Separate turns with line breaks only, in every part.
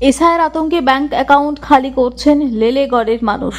এসআইয়ের আতঙ্কে bank account খালি করছেন লেলেগড়ের মানুষ।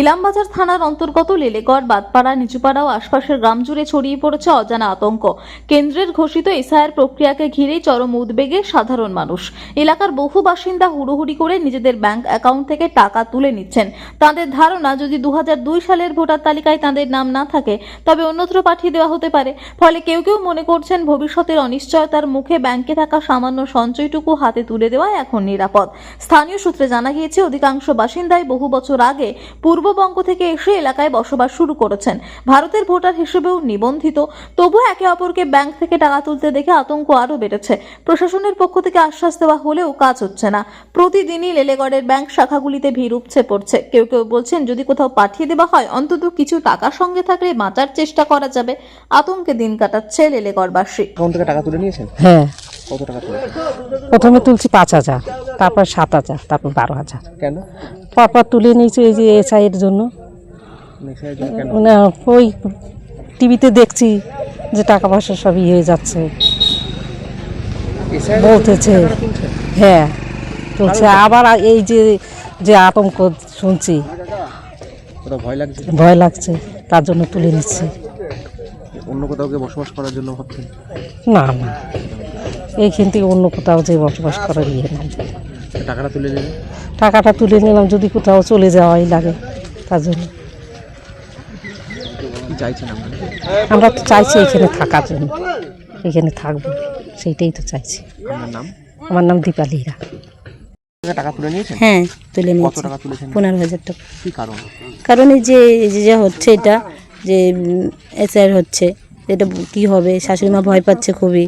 ইলামবাজার থানার অন্তর্গত লেলেগড়, বাদপাড়া, নিচুপাড়া ও আশপাশের গ্রাম জুড়ে ছড়িয়ে পড়েছে অজানা আতঙ্ক। কেন্দ্রের ঘোষিত এসআইয়ের প্রক্রিয়াকে ঘিরেই চরম উদ্বেগে সাধারণ মানুষ। এলাকার বহু বাসিন্দা হুড়োহুড়ি করে নিজেদের ব্যাংক অ্যাকাউন্ট থেকে টাকা তুলে নিচ্ছেন। তাদের ধারণা, যদি দুহাজার দুই সালের ভোটার তালিকায় তাদের নাম না থাকে, তবে অন্যত্র পাঠিয়ে দেওয়া হতে পারে। ফলে কেউ কেউ মনে করছেন ভবিষ্যতের অনিশ্চয়তার মুখে ব্যাংকে থাকা সামান্য সঞ্চয়টুকু হাতে তুলে দেওয়া এখন নিরাপদ। স্থানীয় সূত্রে জানা গিয়েছে, অধিকাংশ বাসিন্দাই বহু বছর আগে পূর্ববঙ্গ থেকে এসে এলাকায় বসবাস শুরু করেছেন। ভারতের ভোটার হিসেবেও নিবন্ধিত। তবুও একে অপরকে ব্যাংক থেকে টাকা তুলতে দেখে আতঙ্ক আরও বেড়েছে। প্রশাসনের পক্ষ থেকে আশ্বাস দেওয়া হলেও কাজ হচ্ছে না। প্রতিদিনই লেলেগড়ের ব্যাংক শাখাগুলিতে ভিড় উপচে পড়ছে। কেউ কেউ বলছেন যদি কোথাও পাঠিয়ে দেওয়া হয় অন্তত কিছু টাকা সঙ্গে থাকলে বাঁচার চেষ্টা করা যাবে। আতঙ্কে দিন কাটাচ্ছে লেলেগড়বাসী।
অ্যাকাউন্ট থেকে টাকা তুলে নিয়েছেন?
হ্যাঁ।
কত টাকা তুলে
প্রথমে তুলছি পাঁচ হাজার। তারপর সাত হাজার তারপর বারো হাজার।
কেন?
পরপর তুলে নিয়েছি এই যে এসআই এর জন্য। মানে ওই টিভিতে দেখছি যে টাকা পয়সা সব ইয়ে হয়ে যাচ্ছে। বলতেছে। হ্যাঁ তুলছে। আবার এই যে যে আতঙ্ক শুনছি।
ভয় লাগছে?
ভয় লাগছে তার জন্য তুলে নিচ্ছি।
অন্য কোথাও গিয়ে বসবাস করার জন্য ভাবছেন?
না না। এইখান থেকে অন্য কোথাও যে বসবাস করার ইয়ে নাই।
টাকাটা তুলে নিলেন?
টাকাটা তুলে নিলাম যদি কোথাও চলে যাওয়াই লাগে তার জন্য।
চাইছেন
আমরা তো চাইছি এখানে থাকার জন্য এখানে থাকব সেইটাই তো চাইছি।
আপনার নাম?
আমার নাম দীপালি হীরা
থেকে টাকা তুলে নিয়েছেন?
হ্যাঁ তুলে নিয়েছি পনেরো হাজার টাকা।
কি কারণ?
কারণ এই যে যে হচ্ছে এটা যে এসআর হচ্ছে এটা কি হবে? শাশুড়ি মা ভয় পাচ্ছে খুবই।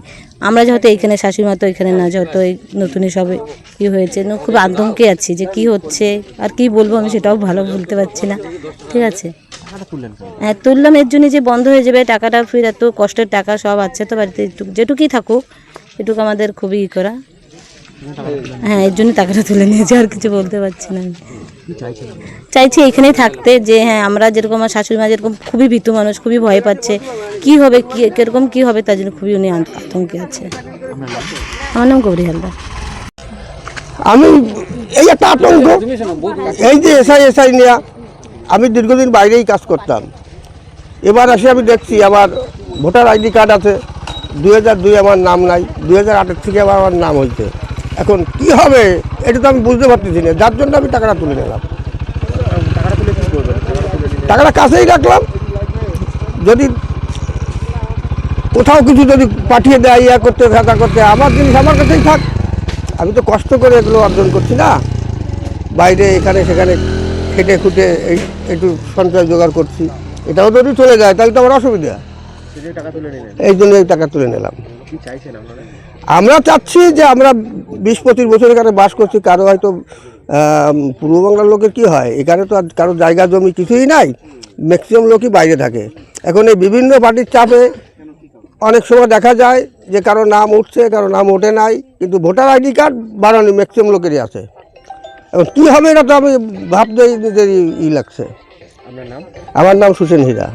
আমরা যেহেতু এইখানে শাশুড়ি মা তো এখানে না যেহেতু এই নতুনই সবে কি হয়েছে খুব আতঙ্কে আছি যে কি হচ্ছে, আর কি বলব আমি সেটাও ভালো বলতে পারছি না। ঠিক আছে? হ্যাঁ তুললাম, এর জন্য যে বন্ধ হয়ে যাবে, টাকাটা ফির এত কষ্টের টাকা সব আছে, তো বাড়িতে যেটুকুই থাকুক, এটুকু আমাদের খুবই ই করা। হ্যাঁ এর জন্য টাকাটা তুলে নিয়েছি, আর কিছু বলতে পারছি না আমি? চাইছি এখানেই থাকতে, যে হ্যাঁ আমরা যেরকম, আমার শাশুড়ি মা যেরকম খুবই ভীতু মানুষ, খুবই ভয় পাচ্ছে কি হবে কি কীরকম কি হবে তার জন্য খুবই উনি আত- আতঙ্কে আছে। আমার নাম গৌরী হালদার।
আমি এই একটা আতঙ্ক। এই যে এসআই এসআই নেওয়া আমি দীর্ঘদিন বাইরেই কাজ করতাম। এবার আসে আমি দেখছি আমার ভোটার আইডি কার্ড আছে। দু হাজার দুই আমার নাম নাই দু হাজার আটের থেকে আবার আমার নাম হয়েছে। এখন কি হবে এটা তো আমি বুঝতে পারতেছি না। যার জন্য আমি টাকাটা তুলে নিলাম।
টাকাটা
কাছেই রাখলাম। যদি কোথাও কিছু যদি পাঠিয়ে দেয়, ইয়া করতে খাতা করতে, আমার জিনিস আমার কাছেই থাক। আমি তো কষ্ট করে এগুলো অর্জন করছি না। বাইরে এখানে সেখানে খেটে খুঁটে এই একটু সঞ্চয় জোগাড় করছি। এটাও যদি চলে যায়, তাহলে তো আমার অসুবিধা। এই জন্য এই টাকা তুলে নিলাম। আমরা চাচ্ছি যে আমরা বিশ পঁচিশ বছর এখানে বাস করছি, কারও হয়তো পূর্ব বাংলার লোকের কী হয়? এখানে তো আর কারও জায়গা, জমি কিছুই নাই। ম্যাক্সিমাম লোকই বাইরে থাকে। এখন এই বিভিন্ন পার্টির চাপে অনেক সময় দেখা যায় যে কারও নাম উঠছে কারও নাম ওঠে নাই কিন্তু ভোটার আইডি কার্ড বাড়ানি ম্যাক্সিমাম লোকেরই আছে। এবং কী হবে এটা তো আমি ভাবতেই নিজের ই লাগছে। আমার নাম সুসেন হীরা।